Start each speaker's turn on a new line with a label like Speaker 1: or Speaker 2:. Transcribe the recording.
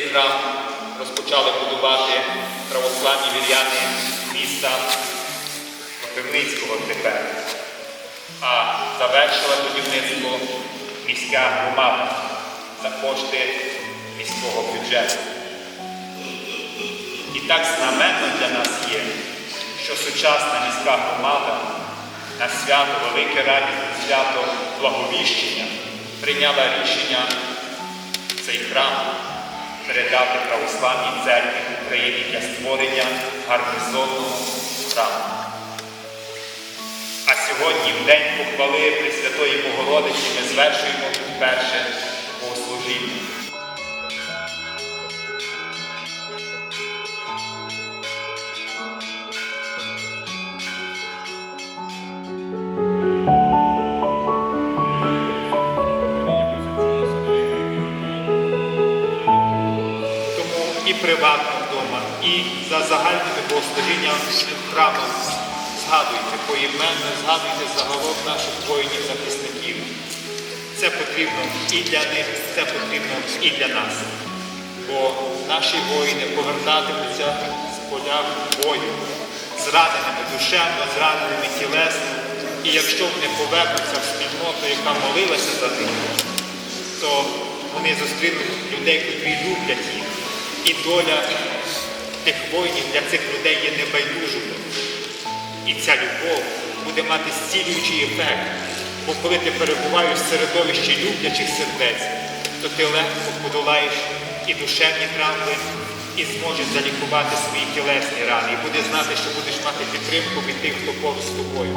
Speaker 1: храм розпочали будувати православні віряни міста Кропивницького тепер, а завершила будівництво міська громада за кошти міського бюджету. І так знаменно для нас є, що сучасна міська громада на свято Велике радісне свято Благовіщення прийняла рішення цей храм передати православній церкві України для створення гарнізонного храму. А сьогодні, в день похвали Пресвятої Богородиці, ми звершуємо тут і приватно вдома, і за загальними богослужіннями храмом згадуйте поіменно, згадуйте загалом наших воїнів-захисників. Це потрібно і для них, це потрібно і для нас. Бо наші воїни повертатимуться з поля бою, зраненими душевно, зраненими тілесно. І якщо вони повернуться в спільноту, яка молилася за них, то вони зустрінуть людей, котрі люблять їх. І доля тих воїнів для цих людей є небайдужою. І ця любов буде мати зцілюючий ефект. Бо коли ти перебуваєш в середовищі люблячих сердець, то ти легко подолаєш і душевні травми, і зможеш залікувати свої тілесні рани, і будеш знати, що будеш мати підтримку від тих, хто поруч з тобою.